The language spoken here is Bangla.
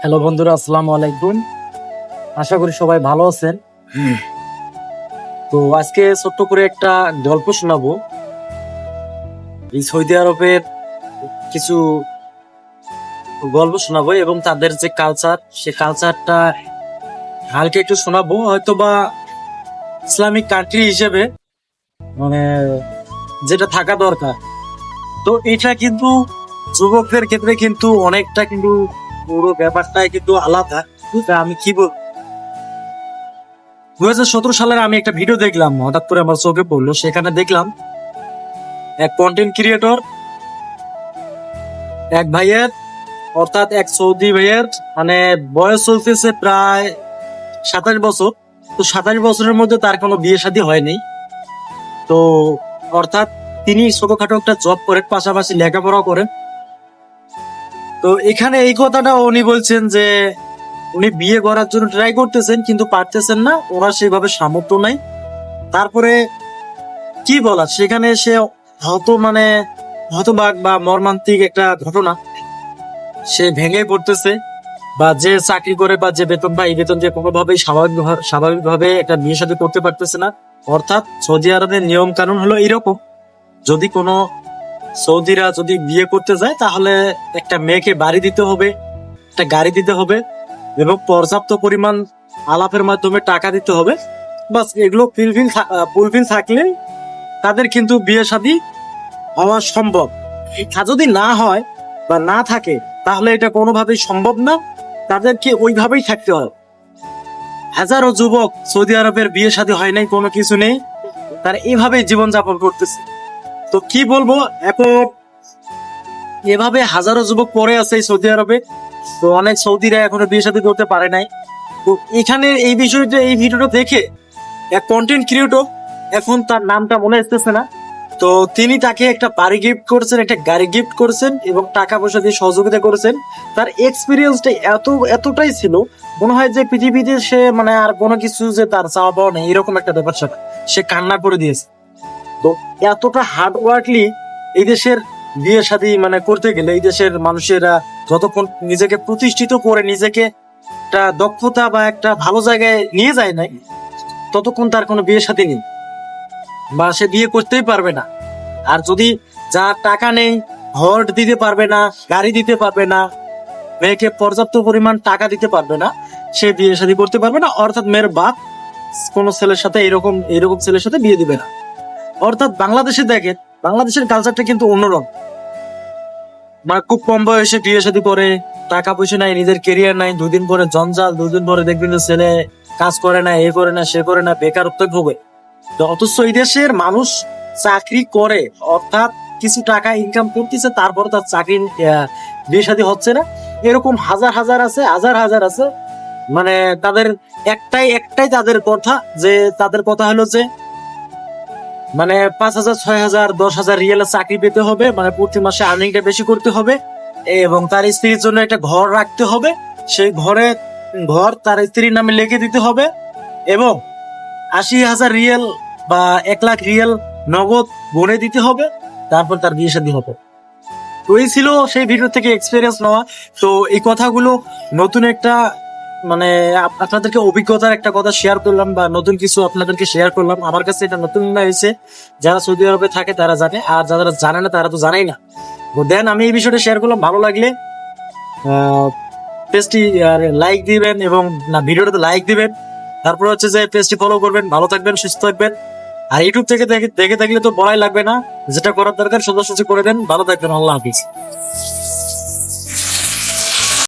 হ্যালো বন্ধুরা আসসালামু আলাইকুম। আশা করি সবাই ভালো আছেন। তো আজকে ছোট্ট করে একটা গল্প শোনাবো। এই সৌদি আরবের কিছু গল্প শোনাবো এবং তাদের যে কালচার সে কালচারটা হালকা একটু শোনাবো হয়তো বা ইসলামিক কান্ট্রি হিসেবে মানে যেটা থাকা দরকার। তো এটা কিন্তু যুবকদের ক্ষেত্রে কিন্তু অনেকটা কিন্তু পুরো ব্যাপারটাই কিন্তু আলাদা। আমি কি বল দু হাজার সতেরো সালের আমি একটা ভিডিও দেখলাম, হঠাৎ করে আমার চোখে পড়ল। সেখানে দেখলাম এক কন্টেন্ট ক্রিয়েটর এক ভাইয়ের, অর্থাৎ এক সৌদি ভাইয়ের মানে বয়স চলতেছে প্রায় সাতাশ বছর। তো সাতাশ বছরের মধ্যে তার কোনো বিয়ে শাদী হয়নি। তো অর্থাৎ তিনি ছোটখাটো একটা জব করেন, পাশাপাশি লেখাপড়াও করেন। তো এখানে এই কথাটা উনি বলছেন যে, উনি বিয়ে করার জন্য ট্রাই করতেছেন, কিন্তু পারতেছেন না। ওনার সেভাবে সামর্থ্য নাই। তারপরে কি বলার সেখানে সে হত মানে হতবাক বা মর্মান্তিক একটা ঘটনা। সে ভেঙে পড়তেছে বা যে চাকরি করে বা যে বেতন বা এই বেতন যে কোনোভাবেই স্বাভাবিক স্বাভাবিকভাবে একটা বিয়ে সাথে করতে পারতেছে না। অর্থাৎ সৌদি আরবের নিয়ম কানুন হলো এরকম যদি কোনো সৌদিরা যদি বিয়ে করতে যায়, তাহলে একটা মেয়েকে বাড়ি দিতে হবে, একটা গাড়ি দিতে হবে, এবং পর্যাপ্ত পরিমাণ আলাপের মাধ্যমে টাকা দিতে হবে। বাস এগুলো ফুলফিল ফুলফিল থাকলে তাদের কিন্তু বিয়ে শাদী হওয়া সম্ভব। তা যদি না হয় বা না থাকে, তাহলে এটা কোনোভাবেই সম্ভব না। তাদেরকে ওইভাবেই থাকতে হয়। হাজারো যুবক সৌদি আরবের বিয়ে শাদী হয় নাই, কোনো কিছু নেই। তারা এইভাবেই জীবনযাপন করতেছে। তো কি বলব, এখন এভাবে হাজারো যুবক পড়ে আছে এই সৌদি আরবে। তো অনেক সৌদিরা এখনও বিয়ে শাদী করতে পারে নাই। তো এখানে এই বিষয়টা, এই ভিডিওটা দেখে এক কন্টেন্ট ক্রিয়েটর এখন তার নামটা মনে আসতেছে না। তো তিনি তাকে একটা বাড়ি গিফট করেছেন, একটা গাড়ি গিফট করেছেন এবং টাকা পয়সা দিয়ে সহযোগিতা করেছেন। তার এক্সপিরিয়েন্সটা এত, এতটাই ছিল, মনে হয় যে পৃথিবীতে সে মানে আর কোনো কিছু যে তার চাওয়া পাওয়া নেই, এরকম একটা ব্যাপার সে কান্না করে দিয়েছে। তো এতটা হার্ড ওয়ার্কলি এই দেশের বিয়ে শাদী মানে করতে গেলে এই দেশের মানুষেরা যতক্ষণ নিজেকে প্রতিষ্ঠিত করে নিজেকে একটা দক্ষতা বা একটা ভালো জায়গায় নিয়ে যায় নাই, ততক্ষণ তার কোনো বিয়ে শাদী নেই বা সে বিয়ে করতেই পারবে না। আর যদি যার টাকা নেই, ঘর দিতে পারবে না, গাড়ি দিতে পারবে না, মেয়েকে পর্যাপ্ত পরিমাণ টাকা দিতে পারবে না, সে বিয়ে শাদী করতে পারবে না, অর্থাৎ মেয়ের বাপ কোনো ছেলের সাথে এরকম এরকম ছেলের সাথে বিয়ে দিবে না। অর্থাৎ বাংলাদেশে দেখেন, বাংলাদেশের কালচারটা কিন্তু অন্যরকম। মানে খুব কম বয়সে বিয়ে শাদী করে, টাকা পয়সা নাই, নিজের কেরিয়ার নাই, দুদিন পরে জঞ্জাল, দুদিন পরে দেখবেন যে ছেলে কাজ করে না, এ করে না, সে করে না বেকারত্ব ভোগে অথচ এই দেশের মানুষ চাকরি করে, অর্থাৎ কিছু টাকা ইনকাম করতেছে, তারপর তার চাকরি বিয়ে শাদী হচ্ছে না। এরকম হাজার হাজার আছে, হাজার হাজার আছে। মানে তাদের একটাই একটাই তাদের কথা যে, তাদের কথা হলো যে মানে পাঁচ হাজার, ছয় হাজার, দশ হাজার রিয়েলের চাকরি পেতে হবে মানে প্রতি মাসে আর্নিংটা বেশি করতে হবে, এবং তার স্ত্রীর জন্য একটা ঘর রাখতে হবে, সেই ঘরে, ঘর তার স্ত্রীর নামে লিখে দিতে হবে, এবং আশি হাজার রিয়েল বা এক লাখ রিয়েল নগদ গড়ে দিতে হবে, তারপর তার বিয়ে শাদী হবে। তো এই ছিল সেই ভিডিও থেকে এক্সপিরিয়েন্স নেওয়া। তো এই কথাগুলো নতুন একটা মানে আপনাদেরকে অভিজ্ঞতার একটা কথা শেয়ার করলাম বা নতুন কিছু আপনাদেরকে শেয়ার করলাম। আমার কাছে এটা নতুন হয়েছে। যারা সৌদি আরবে থাকে তারা জানে, আর যারা জানে না তারা তো জানেই না। দেন, আমি এই বিষয়টা শেয়ার করলাম। ভালো লাগলে পেজটি লাইক দিবেন এবং, না, ভিডিওটাতে লাইক দিবেন। তারপর হচ্ছে যে পেজটি ফলো করবেন। ভালো থাকবেন, সুস্থ থাকবেন। আর ইউটিউব থেকে দেখে দেখে থাকলে তো বলাই লাগবে না। যেটা করার দরকার, সোজাসুজি করে দেন। ভালো থাকবেন, আল্লাহ হাফিজ।